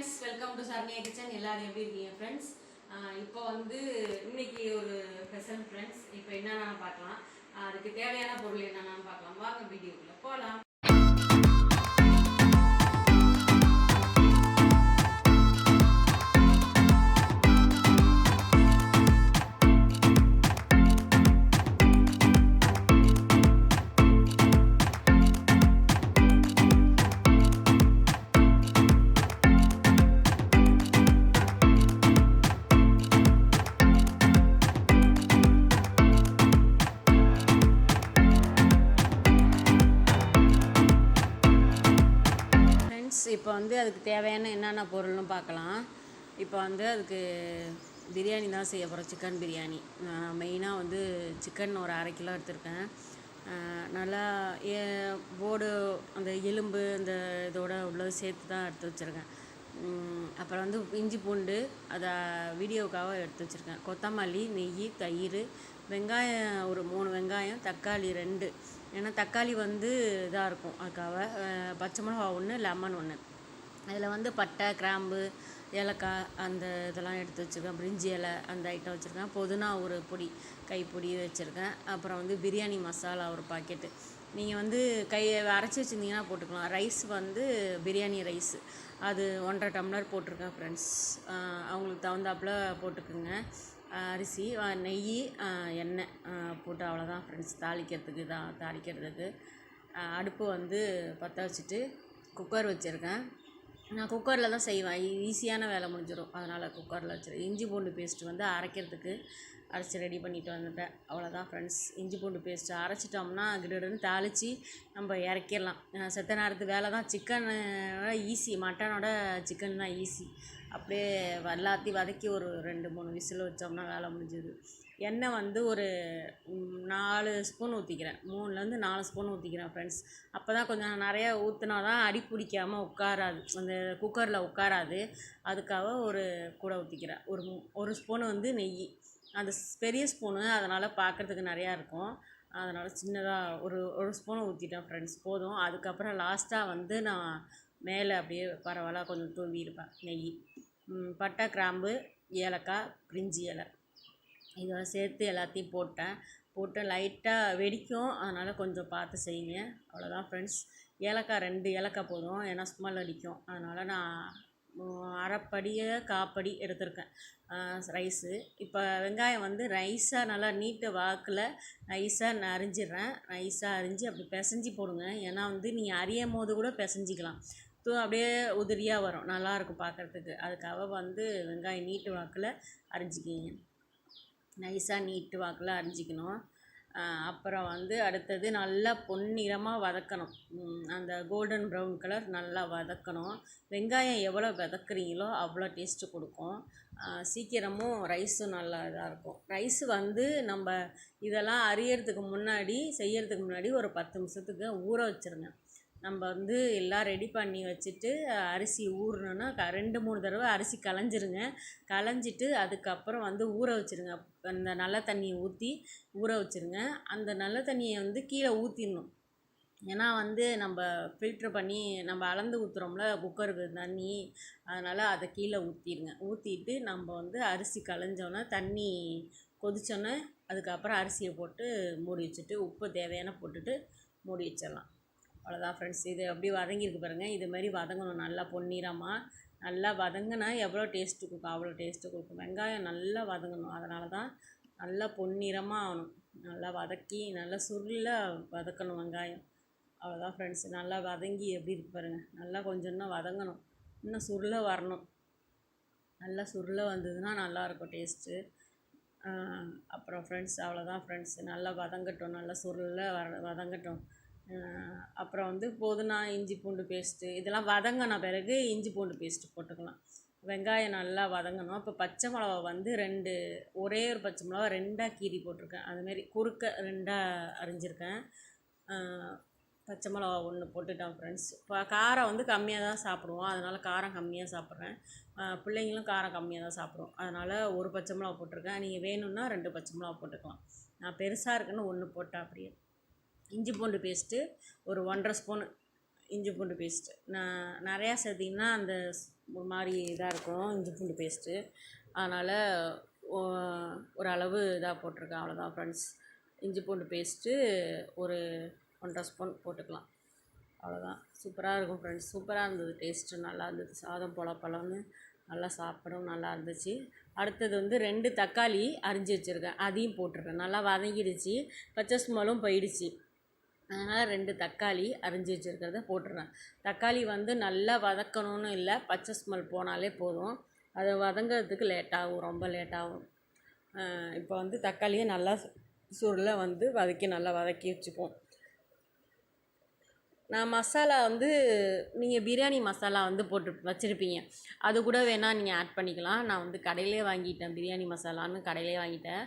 Friends welcome to Sharmiya kitchen எல்லாரும் எப்படி இருக்கீங்க ஃப்ரெண்ட்ஸ் இப்போ வந்து இன்னைக்கு ஒரு ஸ்பெஷல் ஃப்ரெண்ட்ஸ் இப்போ என்னென்ன பார்க்கலாம். அதுக்கு தேவையான பொருள் என்னென்னு பார்க்கலாம். வாங்க வீடியோக்குள்ள போகலாம் அதுக்கு தேவையான என்னென்ன பொருள்னு பார்க்கலாம். இப்போ வந்து அதுக்கு பிரியாணி தான் செய்ய போகிறோம் சிக்கன் பிரியாணி. நான் மெயினாக வந்து சிக்கன் ஒரு அரை கிலோ எடுத்திருக்கேன். நல்லா ஏ போடு அந்த எலும்பு அந்த இதோட உள்ளது சேர்த்து தான் எடுத்து வச்சுருக்கேன். அப்புறம் வந்து இஞ்சி பூண்டு அதை வீடியோவுக்காக எடுத்து வச்சுருக்கேன். கொத்தமல்லி நெய் தயிர் வெங்காயம் ஒரு மூணு வெங்காயம் தக்காளி ரெண்டு. ஏன்னா தக்காளி வந்து இதாக இருக்கும் அதுக்காக பச்சை மிளகா ஒன்று லெமன் ஒன்று அதில் வந்து பட்டை கிராம்பு ஏலக்காய் அந்த இதெல்லாம் எடுத்து வச்சுருக்கேன். பிரிஞ்சி இலை அந்த ஐட்டம் வச்சுருக்கேன். புதினா ஒரு பொடி கைப்பொடி வச்சுருக்கேன். அப்புறம் வந்து பிரியாணி மசாலா ஒரு பாக்கெட்டு நீங்கள் வந்து கை அரைச்சி வச்சுருந்தீங்கன்னா போட்டுக்கலாம். ரைஸ் வந்து பிரியாணி ரைஸ் அது ஒன்றரை டம்ளர் போட்டிருக்கேன் ஃப்ரெண்ட்ஸ் அவங்களுக்கு தகுந்தாப்புல போட்டுக்குங்க. அரிசி நெய் எண்ணெய் போட்டு அவ்வளோதான் ஃப்ரெண்ட்ஸ் தாளிக்கிறதுக்கு தான் தாளிக்கிறதுக்கு. அடுப்பு வந்து பற்ற வச்சுட்டு குக்கர் வச்சுருக்கேன். நான் குக்கரில் தான் செய்வேன். ஈஸியான வேலை முடிஞ்சிடும் அதனால் குக்கரில் வச்சுருக்கேன் இஞ்சி பூண்டு பேஸ்ட் வந்து அரைக்கிறதுக்கு அரைச்சி ரெடி பண்ணிட்டு வந்துட்டேன். அவ்வளோதான் ஃப்ரெண்ட்ஸ் இஞ்சி பூண்டு பேஸ்ட்டு அரைச்சிட்டோம்னா கிடுன்னு தாளித்து நம்ம இறக்கிடலாம். செத்த நேரத்து வேலை தான். சிக்கனோட ஈஸி மட்டனோட சிக்கன் தான் ஈஸி அப்படியே எல்லாத்தையும் வதக்கி ஒரு ரெண்டு மூணு விசில் வச்சோம்னா வேலை முடிஞ்சுது. எண்ணெய் வந்து ஒரு நாலு ஸ்பூன் ஊற்றிக்கிறேன் மூணுலேருந்து நாலு ஸ்பூன் ஊற்றிக்கிறேன் ஃப்ரெண்ட்ஸ் அப்போ தான் கொஞ்சம் நிறையா ஊற்றினா தான் அடி பிடிக்காமல் உட்காராது. அந்த குக்கரில் உட்காராது. அதுக்காக ஒரு கூட ஊற்றிக்கிறேன் ஒரு ஒரு ஸ்பூன் வந்து நெய். அந்த பெரிய ஸ்பூனு அதனால் பார்க்குறதுக்கு நிறையா இருக்கும். அதனால் சின்னதாக ஒரு ஒரு ஸ்பூன் ஊற்றிட்டேன் ஃப்ரெண்ட்ஸ் போதும். அதுக்கப்புறம் லாஸ்ட்டாக வந்து நான் மேலே அப்படியே பரவாயில்ல கொஞ்சம் தூவி இருப்பேன். நெய். பட்டை கிராம்பு ஏலக்காய் பிரிஞ்சி இலை. இதோட சேர்த்து எல்லாத்தையும் போட்டேன். போட்டு லைட்டாக வெடிக்கும். அதனால் கொஞ்சம் பார்த்து செய்யுங்க. அவ்வளோதான் ஃப்ரெண்ட்ஸ் ஏலக்காய் ரெண்டு ஏலக்காய் போதும். ஏன்னா ஸ்மெல் அடிக்கும். அதனால் நான் ம், அரைப்படியை காப்படி எடுத்திருக்கேன். ரைஸு இப்போ வெங்காயம் வந்து ரைஸாக நல்லா நீட்டு வாக்கில் நைஸாக அரிஞ்சிடுறேன். நைஸாக அரிஞ்சு அப்படி பிசைஞ்சு போடுங்க. ஏன்னா வந்து நீங்கள் அறியும் போது கூட பிசைஞ்சிக்கலாம். தூ அப்படியே உதிரியாக வரும். நல்லாயிருக்கும் பார்க்குறதுக்கு. அதுக்காக வந்து வெங்காயம் நீட்டு வாக்கில் அரிஞ்சிக்கிங்க. நைஸாக நீட்டு வாக்கில் அரிஞ்சிக்கணும். அப்புறம் வந்து அடுத்தது நல்லா பொன்னிறமாக வதக்கணும். அந்த கோல்டன் ப்ரௌன் கலர் நல்லா வதக்கணும். வெங்காயம் எவ்வளோ வதக்குறீங்களோ அவ்வளோ டேஸ்ட்டு கொடுக்கும். சீக்கிரமும் ரைஸும் நல்லா இதாக இருக்கும். ரைஸ் வந்து நம்ம இதெல்லாம் அறியறதுக்கு முன்னாடி செய்யறதுக்கு முன்னாடி ஒரு பத்து நிமிஷத்துக்கு ஊற வச்சுருங்க. நம்ம வந்து எல்லாம் ரெடி பண்ணி வச்சுட்டு அரிசி ஊறணுன்னா க ரெண்டு மூணு தடவை அரிசி களைஞ்சிருங்க. களைஞ்சிட்டு அதுக்கப்புறம் வந்து ஊற வச்சுருங்க. அந்த நல்ல தண்ணியை ஊற்றி ஊற வச்சுருங்க. அந்த நல்ல தண்ணியை வந்து கீழே ஊற்றிடணும் ஏன்னா வந்து நம்ம ஃபில்ட்ரு பண்ணி நம்ம அளந்து ஊற்றுறோம்ல குக்கருக்கு தண்ணி அதனால் அதை கீழே ஊற்றிடுங்க ஊற்றிட்டு நம்ம வந்து அரிசி களைஞ்சோன்னே தண்ணி கொதிச்சோன்னே அதுக்கப்புறம் அரிசியை போட்டு மூடி வச்சுட்டு உப்பு தேவையான போட்டுட்டு மூடி வச்சிடலாம். அவ்வளோதான் ஃப்ரெண்ட்ஸ் இது அப்படியே வதங்கியிருக்கு பாருங்கள் இது மாதிரி வதங்கணும். நல்லா பொன்னிறமாக நல்லா வதங்கினா எவ்வளோ டேஸ்ட்டு கொடுக்கும்? அவ்வளோ டேஸ்ட்டு கொடுக்கும். வெங்காயம் நல்லா வதங்கணும். அதனால தான் நல்லா பொன்னிறமாக ஆகணும். நல்லா வதக்கி நல்லா சுருளில் வதக்கணும் வெங்காயம். அவ்வளோதான் ஃப்ரெண்ட்ஸ் நல்லா வதங்கி எப்படி இருக்கு பாருங்கள் நல்லா கொஞ்சம் இன்னும் வதங்கணும். இன்னும் சுருள வரணும். நல்லா சுருள வந்ததுன்னா நல்லாயிருக்கும் டேஸ்ட்டு அப்புறம் ஃப்ரெண்ட்ஸ் அவ்வளோதான் ஃப்ரெண்ட்ஸ் நல்லா வதங்கட்டும். நல்லா சுருளில் வர வதங்கட்டும். அப்புறம் வந்து புதினா இஞ்சி பூண்டு பேஸ்ட்டு இதெல்லாம் வதங்கின பிறகு இஞ்சி பூண்டு பேஸ்ட்டு போட்டுக்கலாம். வெங்காயம் நல்லா வதங்கணும். இப்போ பச்சை மிளகா வந்து ரெண்டு ஒரே ஒரு பச்சை மிளகா ரெண்டாக கீறி போட்டிருக்கேன். அதுமாரி குறுக்க ரெண்டாக அரிஞ்சிருக்கேன். பச்சை மிளகா ஒன்று போட்டுட்டேன் ஃப்ரெண்ட்ஸ் இப்போ காரம் வந்து கம்மியாக தான் சாப்பிடுவோம். அதனால் காரம் கம்மியாக சாப்பிட்றேன். பிள்ளைங்களும் காரம் கம்மியாக தான் சாப்பிடுவோம் அதனால் ஒரு பச்சை மிளகா போட்டிருக்கேன். நீங்கள் வேணும்னா ரெண்டு பச்சை மிளகா போட்டுக்கலாம். நான் பெருசாக இருக்குன்னு ஒன்று போட்டேன் அப்படியே. இஞ்சி பூண்டு பேஸ்ட்டு ஒரு ஒன்றரை ஸ்பூன் இஞ்சி பூண்டு பேஸ்ட்டு. நான் நிறையா சேர்த்திங்கன்னா அந்த ஒரு மாதிரி இதாக இருக்கும் இஞ்சி பூண்டு பேஸ்ட்டு. அதனால் ஓரளவு இதாக போட்டிருக்கேன் அவ்வளோதான் ஃப்ரெண்ட்ஸ் இஞ்சி பூண்டு பேஸ்ட்டு ஒரு ஒன்றரை ஸ்பூன் போட்டுக்கலாம். அவ்வளோதான் சூப்பராக இருக்கும் ஃப்ரெண்ட்ஸ் சூப்பராக இருந்தது டேஸ்ட்டு நல்லா இருந்தது. சாதம் பொல பழம்னு நல்லா சாப்பிடவும் நல்லா இருந்துச்சு. அடுத்தது வந்து ரெண்டு தக்காளி அரிஞ்சு வச்சுருக்கேன். அதையும் போட்டிருக்கேன். நல்லா வதங்கிடுச்சு. பச்சை ஸ்மெல்லும் போயிடுச்சு. அதனால் ரெண்டு தக்காளி அரிஞ்சு வச்சுருக்கிறத போட்டுடுறேன் தக்காளி வந்து நல்லா வதக்கணும்னு இல்லை பச்சை ஸ்மெல் போனாலே போதும். அது வதங்கிறதுக்கு லேட்டாகும் ரொம்ப லேட்டாகும் இப்போ வந்து தக்காளியை நல்லா சுருளை வந்து வதக்கி நல்லா வதக்கி வச்சுப்போம். நான் மசாலா வந்து நீங்கள் பிரியாணி மசாலா வந்து போட்டு வச்சுருப்பீங்க. அது கூட வேணால் நீங்கள் ஆட் பண்ணிக்கலாம். நான் வந்து கடையிலே வாங்கிட்டேன் பிரியாணி மசாலான்னு கடையிலே வாங்கிட்டேன்.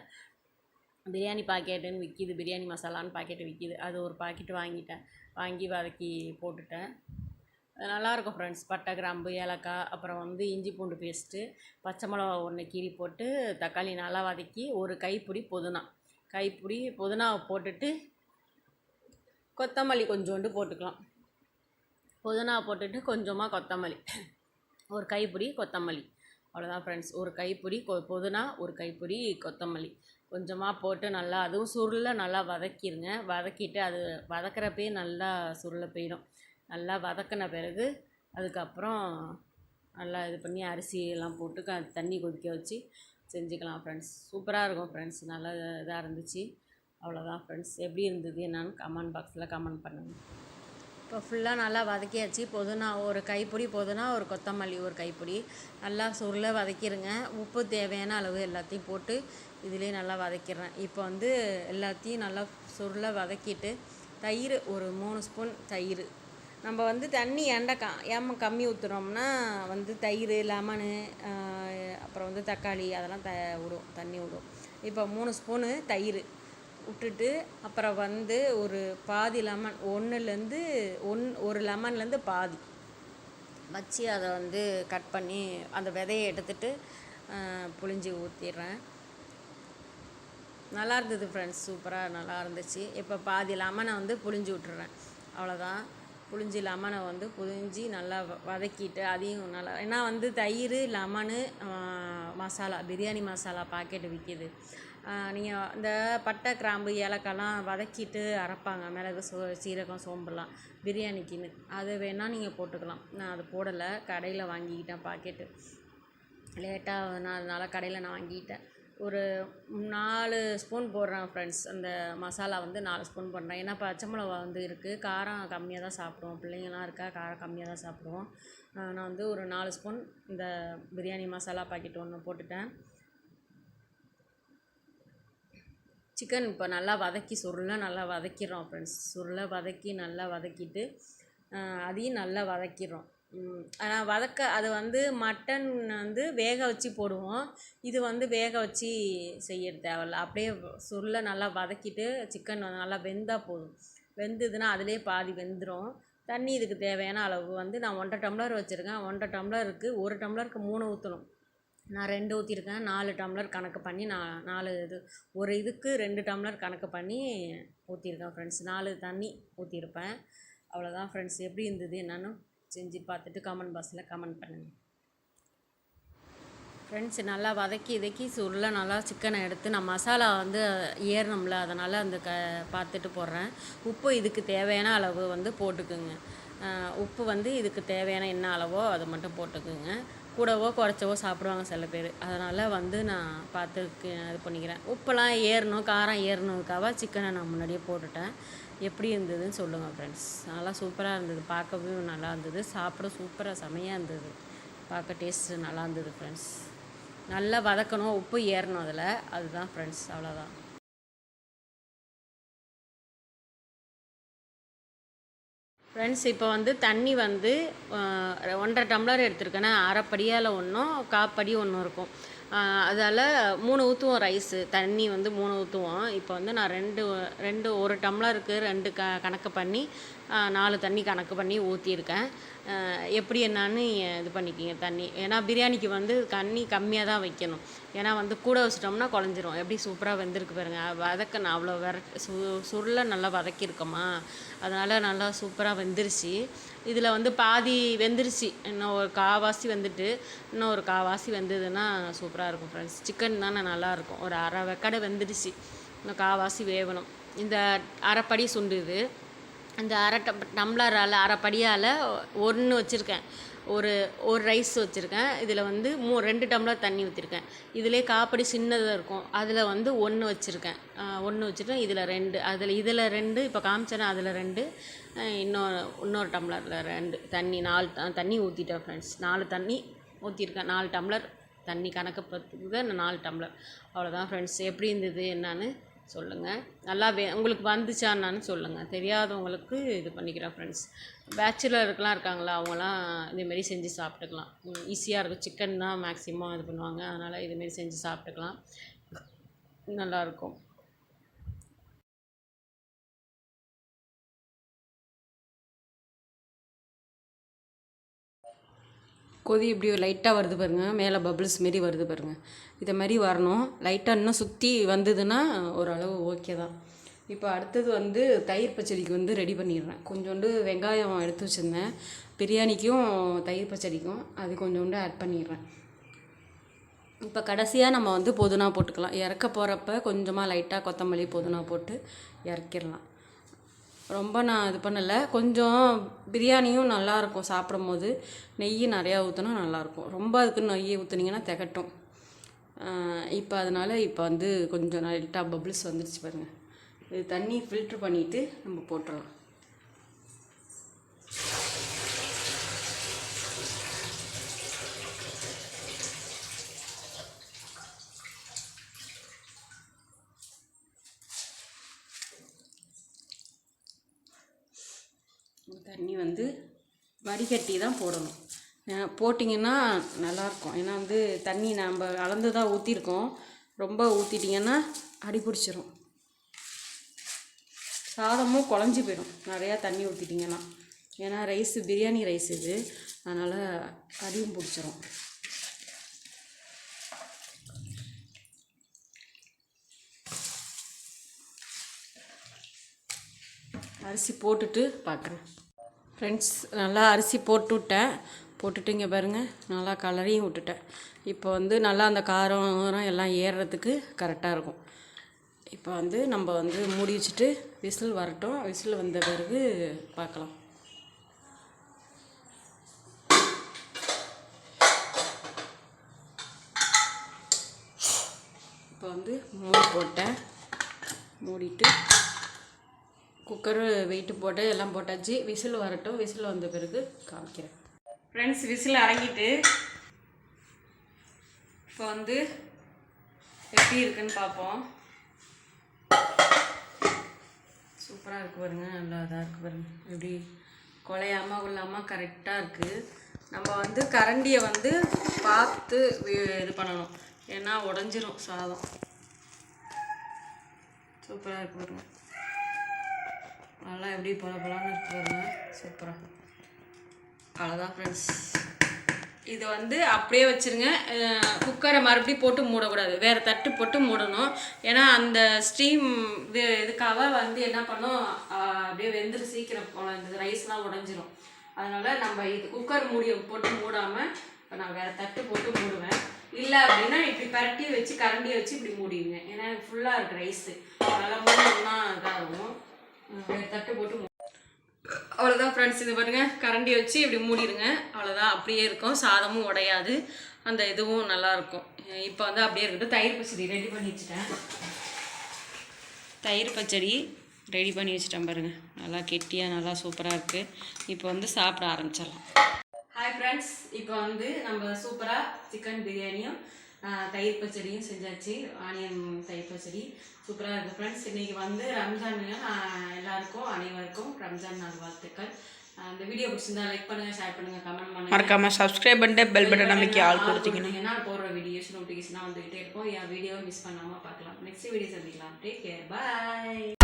பிரியாணி பாக்கெட்டுன்னு விற்கிது பிரியாணி மசாலான்னு பாக்கெட்டு விற்கிது அது ஒரு பாக்கெட்டு வாங்கிட்டேன். வாங்கி வதக்கி போட்டுட்டேன். நல்லாயிருக்கும் ஃப்ரெண்ட்ஸ் பட்டை கிராம்பு ஏலக்காய் அப்புறம் வந்து இஞ்சி பூண்டு பேஸ்ட்டு பச்சை மிளகா ஒன்று கீறி போட்டு தக்காளி நல்லா வதக்கி ஒரு கைப்பிடி புதினா. கைப்பிடி புதினாவை போட்டுட்டு கொத்தமல்லி கொஞ்சோண்டு போட்டுக்கலாம். புதினா போட்டுட்டு கொஞ்சமாக கொத்தமல்லி. ஒரு கைப்பிடி கொத்தமல்லி. அவ்வளோதான் ஃப்ரெண்ட்ஸ் ஒரு கைப்பிடி கொ புதினா ஒரு கைப்பிடி கொத்தமல்லி. கொஞ்சமாக போட்டு நல்லா அதுவும் சுருளை நல்லா வதக்கிடுங்க வதக்கிட்டு அது வதக்கிறப்பே நல்லா சுருளை போயிடும். நல்லா வதக்கின பிறகு அதுக்கப்புறம் நல்லா இது பண்ணி அரிசியெல்லாம் போட்டு க தண்ணி கொதிக்க வச்சு செஞ்சுக்கலாம் ஃப்ரெண்ட்ஸ் சூப்பராக இருக்கும் ஃப்ரெண்ட்ஸ் நல்லா இதாக இருந்துச்சு. அவ்வளோதான் ஃப்ரெண்ட்ஸ் எப்படி இருந்தது என்னன்னு கமெண்ட் பாக்ஸில் கமெண்ட் பண்ணுங்கள் இப்போ ஃபுல்லாக நல்லா வதக்கியாச்சு. பொதுனா ஒரு கைப்பிடி பொதுனா ஒரு கொத்தமல்லி ஒரு கைப்பிடி. நல்லா சுருள வதக்கிடுங்க உப்பு தேவையான அளவு எல்லாத்தையும் போட்டு இதிலே நல்லா வதக்கிடுறேன். இப்போ வந்து எல்லாத்தையும் நல்லா சுருள வதக்கிட்டு தயிர் ஒரு மூணு ஸ்பூன் தயிர். நம்ம வந்து தண்ணி ஏன்டா க ஏன் கம்மி ஊற்றுறோம்னா வந்து தயிர் லெமனு அப்புறம் வந்து தக்காளி அதெல்லாம் த விடும் தண்ணி விடும் இப்போ மூணு ஸ்பூனு தயிர். விட்டுட்டு அப்புறம் வந்து ஒரு பாதி லெமன் ஒன்றுலேருந்து ஒன் ஒரு லெமன்லேருந்து பாதி வச்சு அதை வந்து கட் பண்ணி அந்த விதையை எடுத்துட்டு புளிஞ்சு ஊற்றிடுறேன் நல்லா இருந்தது ஃப்ரெண்ட்ஸ் சூப்பராக நல்லா இருந்துச்சு. இப்போ பாதி லெமனை வந்து புளிஞ்சு விட்டுறேன். அவ்வளோதான் புளிஞ்சி லெமனை வந்து புளிஞ்சி நல்லா வதக்கிட்டு அதையும் நல்லா ஏன்னா வந்து தயிர் லெமனு மசாலா பிரியாணி மசாலா பாக்கெட்டு விற்கிது நீங்கள் இந்த பட்டை கிராம்பு ஏலக்காய்லாம் வதக்கிட்டு அரைப்பாங்க. மிளகு சோ சீரகம் சோம்புலாம் பிரியாணிக்குன்னு. அது வேணால் நீங்கள் போட்டுக்கலாம். நான் அது போடலை. கடையில் வாங்கிக்கிட்டேன் பாக்கெட்டு. லேட்டாக நான் அதனால கடையில் நான் வாங்கிக்கிட்டேன். ஒரு நாலு ஸ்பூன் போடுறேன் ஃப்ரெண்ட்ஸ் அந்த மசாலா வந்து நாலு ஸ்பூன் போடுறேன். ஏன்னா பச்சை மிளகா வந்து இருக்குது காரம் கம்மியாக தான் சாப்பிடுவோம். பிள்ளைங்களாம் இருக்கா? காரம் கம்மியாக தான் சாப்பிடுவோம். நான் வந்து ஒரு நாலு ஸ்பூன் இந்த பிரியாணி மசாலா பாக்கெட் ஒன்று போட்டுட்டேன். சிக்கன் இப்போ நல்லா வதக்கி சுருளை நல்லா வதக்கிடுறோம் ஃப்ரெண்ட்ஸ் சுருளை வதக்கி நல்லா வதக்கிட்டு அதையும் நல்லா வதக்கிடுறோம். ஆனால் வதக்க அது வந்து மட்டன் வந்து வேக வச்சு போடுவோம். இது வந்து வேக வச்சு செய்ய தேவையில்ல. அப்படியே சுருளை நல்லா வதக்கிட்டு சிக்கன் நல்லா வெந்தால் போதும். வெந்ததுன்னா அதிலே பாதி வெந்துடும் தண்ணி இதுக்கு தேவையான அளவு வந்து நான் ஒன்றரை டம்ளர் வச்சுருக்கேன். ஒன்றரை டம்ளருக்கு ஒரு டம்ளருக்கு மூணு ஊற்றணும் நான் ரெண்டு ஊற்றிருக்கேன் நாலு டம்ளர் கணக்கு பண்ணி நான் நாலு இது ஒரு இதுக்கு ரெண்டு டம்ளர் கணக்கு பண்ணி ஊற்றிருக்கேன் ஃப்ரெண்ட்ஸ் நாலு தண்ணி ஊற்றிருப்பேன் அவ்வளோதான் ஃப்ரெண்ட்ஸ் எப்படி இருந்தது என்னன்னு செஞ்சு பார்த்துட்டு கமெண்ட் பாக்ஸில் கமெண்ட் பண்ணுங்கள் ஃப்ரெண்ட்ஸ் நல்லா வதக்கி இதக்கி சுருள நல்லா சிக்கனை எடுத்து நான் மசாலா வந்து ஏறணும்ல அதனால் அந்த க பார்த்துட்டு போடுறேன். உப்பு இதுக்கு தேவையான அளவு வந்து போட்டுக்குங்க. உப்பு வந்து இதுக்கு தேவையான என்ன அளவோ அதை மட்டும் போட்டுக்குங்க. கூடவோ குறைச்சவோ சாப்பிடுவாங்க சில பேர். அதனால் வந்து நான் பார்த்து இது பண்ணிக்கிறேன். உப்பெல்லாம் ஏறணும் காரம் ஏறணுக்காக சிக்கனை நான் முன்னாடியே போட்டுட்டேன். எப்படி இருந்ததுன்னு சொல்லுங்கள் ஃப்ரெண்ட்ஸ் நல்லா சூப்பராக இருந்தது. பார்க்கவே நல்லா இருந்தது. சாப்பிட சூப்பராக செமையாக இருந்தது. பார்க்க டேஸ்ட்டு நல்லா இருந்தது ஃப்ரெண்ட்ஸ் நல்லா வதக்கணும் உப்பு ஏறணும் அதில். அதுதான் ஃப்ரெண்ட்ஸ் அவ்வளோதான் ஃப்ரெண்ட்ஸ் இப்போ வந்து தண்ணி வந்து ஒன்றரை டம்ளர் எடுத்துருக்கேன்னா அரைப்படியால் ஒன்றும் காப்படி ஒன்றும் இருக்கும். அதால் மூணு ஊற்றுவோம் ரைஸு தண்ணி வந்து மூணு ஊற்றுவோம் இப்போ வந்து நான் ரெண்டு ரெண்டு ஒரு டம்ளருக்கு ரெண்டு க கணக்கு பண்ணி நாலு தண்ணி கணக்கு பண்ணி ஊற்றியிருக்கேன் எப்படி என்னான்னு இது பண்ணிக்கிங்க தண்ணி. ஏன்னா பிரியாணிக்கு வந்து தண்ணி கம்மியாக தான் வைக்கணும். ஏன்னா வந்து கூட வச்சிட்டோம்னா குழஞ்சிரும். எப்படி சூப்பராக வெந்திருக்கு பாருங்கள் வதக்க நான் அவ்வளோ வர சு சுருளை நல்லா வதக்கியிருக்கோமா. அதனால் நல்லா சூப்பராக வெந்துருச்சு. இதில் வந்து பாதி வெந்துருச்சு. இன்னும் ஒரு காவாசி வந்துட்டு இன்னும் ஒரு காவாசி வெந்ததுன்னா சூப்பராக இருக்கும் ஃப்ரெண்ட்ஸ் சிக்கன் தானே நல்லாயிருக்கும். ஒரு அரை வெக்கடை வெந்துருச்சு. இன்னும் காவாசி வேகணும். இந்த அரைப்படி சுண்டு இது. அந்த அரை டம் டம்ளரால் அரைப்படியால் ஒன்று வச்சுருக்கேன். ஒரு ஒரு ரைஸ் வச்சுருக்கேன். இதில் வந்து மூ ரெண்டு டம்ளர் தண்ணி ஊற்றிருக்கேன் இதிலே காப்படி சின்னதாக இருக்கும். அதில் வந்து ஒன்று வச்சுருக்கேன். ஒன்று வச்சுட்டு இதில் ரெண்டு. அதில் இதில் ரெண்டு இப்போ காமிச்சேன்னா அதில் ரெண்டு. இன்னொரு இன்னொரு டம்ளரில் ரெண்டு. தண்ணி நாலு தண்ணி ஊற்றிட்டேன் ஃப்ரெண்ட்ஸ் நாலு தண்ணி ஊற்றிருக்கேன் நாலு டம்ளர் தண்ணி கணக்கு பார்த்துக்கு நான் நாலு டம்ளர். அவ்வளோதான் ஃப்ரெண்ட்ஸ் எப்படி இருந்தது என்னான்னு சொல்லுங்கள் நல்லா வே உங்களுக்கு வந்துச்சான்னு சொல்லுங்கள் தெரியாதவங்களுக்கு இது பண்ணிக்கிறேன் ஃப்ரெண்ட்ஸ் பேச்சுலருக்கெலாம் இருக்காங்களா அவங்களாம் இதேமாரி செஞ்சு சாப்பிட்டுக்கலாம். ஈஸியாக இருக்கும். சிக்கன் தான் மேக்ஸிமம் இது பண்ணுவாங்க. அதனால் இதுமாரி செஞ்சு சாப்பிட்டுக்கலாம். நல்லாயிருக்கும் கொதி இப்படி லைட்டாக வருது பாருங்கள் மேலே பபிள்ஸ் மாரி வருது பாருங்கள் இதை மாதிரி வரணும். லைட்டாக இன்னும் சுற்றி வந்ததுன்னா ஓரளவு ஓகே தான். இப்போ அடுத்தது வந்து தயிர் பச்சடிக்கு வந்து ரெடி பண்ணிடுறேன். கொஞ்சோண்டு வெங்காயம் எடுத்து வச்சுருந்தேன். பிரியாணிக்கும் தயிர் பச்சடிக்கும் அது கொஞ்சோண்டு ஆட் பண்ணிடுறேன். இப்போ கடைசியாக நம்ம வந்து புதினா போட்டுக்கலாம். இறக்க போகிறப்ப கொஞ்சமாக லைட்டாக கொத்தமல்லி புதினா போட்டு இறக்கிடலாம். ரொம்ப நான் இது பண்ணலை. கொஞ்சம் பிரியாணியும் நல்லாயிருக்கும் சாப்பிடும் போது நெய் நிறையா ஊற்றினா நல்லாயிருக்கும். ரொம்ப அதுக்கு நெய் ஊற்றுனீங்கன்னா திகட்டும். இப்போ அதனால் இப்போ வந்து கொஞ்சம் லைட்டாக பபிள்ஸ் வந்துடுச்சு பாருங்கள் இது தண்ணி ஃபில்ட்ரு பண்ணிவிட்டு நம்ம போட்டுடலாம் தண்ணி வந்து வடிகட்டி தான் போடணும். போட்டிங்கன்னா நல்லாயிருக்கும். ஏன்னா வந்து தண்ணி நம்ம அளந்து தான் ஊற்றிருக்கோம் ரொம்ப ஊற்றிட்டிங்கன்னா அடி பிடிச்சிரும். சாதமும் குழஞ்சி போயிடும். நிறையா தண்ணி ஊற்றிட்டிங்கன்னா ஏன்னா ரைஸு பிரியாணி ரைஸ் இது. அதனால் அடியும் பிடிச்சிரும். அரிசி போட்டுட்டு பார்க்குறேன் ஃப்ரெண்ட்ஸ் நல்லா அரிசி போட்டு விட்டேன் போட்டுட்டு இங்கே பாருங்கள் நல்லா கலரையும் விட்டுட்டேன். இப்போ வந்து நல்லா அந்த காரம் எல்லாம் ஏறுறதுக்கு கரெக்டாக இருக்கும். இப்போ வந்து நம்ம வந்து மூடி வச்சுட்டு விசில் வரட்டும். விசில் வந்த பிறகு பார்க்கலாம். இப்போ வந்து மூடி போட்டேன். மூடிட்டு குக்கரு வெயிட்டு போட்டு எல்லாம் போட்டாச்சு. விசில் வரட்டும். விசில் வந்த பிறகு காமிக்கிறேன். ஃப்ரெண்ட்ஸ் விசில் அடங்கிட்டு இப்போ வந்து எப்படி இருக்குன்னு பார்ப்போம். சூப்பராக இருக்குது பாருங்க. நல்லா இதாக இருக்குது பாருங்க. எப்படி குலையாம உள்ளாமல் கரெக்டாக இருக்குது நம்ம வந்து கரண்டியை வந்து பார்த்து இது பண்ணணும். ஏன்னா உடஞ்சிரும் சாதம். சூப்பராக இருக்குது பாருங்க. நல்லா எப்படி பல பலான்னு இருக்கு சூப்பராக அவ்வளோதான் ஃப்ரெண்ட்ஸ் இது வந்து அப்படியே வச்சுருங்க. குக்கரை மறுபடியும் போட்டு மூடக்கூடாது. வேறு தட்டு போட்டு மூடணும். ஏன்னா அந்த ஸ்டீம் இது இதுக்காக வந்து என்ன பண்ணும்? அப்படியே வெந்துரு சீக்கிரம் போல இந்த ரைஸ்லாம் உடஞ்சிரும். அதனால் நம்ம இது குக்கர் மூடி போட்டு மூடாமல் இப்போ நான் வேறு தட்டு போட்டு மூடுவேன். இல்லை அப்படின்னா இப்படி பரட்டி வச்சு கரண்டியை வச்சு இப்படி மூடிடுங்க. ஏன்னா ஃபுல்லாக இருக்குது ரைஸு அதனால் மூடணும்னா இதாகும். தட்டு போட்டு அவ்வளோதான் ஃப்ரெண்ட்ஸ் இது பாருங்கள் கரண்டி வச்சு இப்படி மூடிடுங்க. அவ்வளோதான் அப்படியே இருக்கும். சாதமும் உடையாது. அந்த இதுவும் நல்லாயிருக்கும் இப்போ வந்து அப்படியே இருக்கட்டும். தயிர் பச்சடி ரெடி பண்ணி வச்சுட்டேன். தயிர் பச்சடி ரெடி பண்ணி வச்சுட்டேன் பாருங்கள் நல்லா கெட்டியாக நல்லா சூப்பராக இருக்குது இப்போ வந்து சாப்பிட ஆரம்பிச்சிடலாம். ஹாய் ஃப்ரெண்ட்ஸ் இப்போ வந்து நம்ம சூப்பராக சிக்கன் பிரியாணியும் தயிர் பச்சடியும் செஞ்சாச்சு. ஆனியன் தயிர் பச்சடி. சூப்பராக இருக்குது ஃப்ரெண்ட்ஸ் இன்றைக்கி வந்து ரம்ஜான் எல்லாருக்கும் அனைவருக்கும் ரம்ஜான் நாள் வாழ்த்துக்கள். இந்த வீடியோ பிடிச்சிருந்தா லைக் பண்ணுங்கள் ஷேர் பண்ணுங்கள் கமெண்ட் பண்ணுங்கள் மறக்காம சப்ஸ்கிரைப் பண்ணிட்டு பெல் பட்டன் அமைக்கி ஆள் கொடுத்தீங்கன்னா. போடுற வீடியோஸ் நோட்டிஃபிகேஷனாக வந்துகிட்டே இருக்கும். என் வீடியோவை மிஸ் பண்ணாமல் பார்க்கலாம். நெக்ஸ்ட் வீடியோ சந்திக்கலாம். Take care bye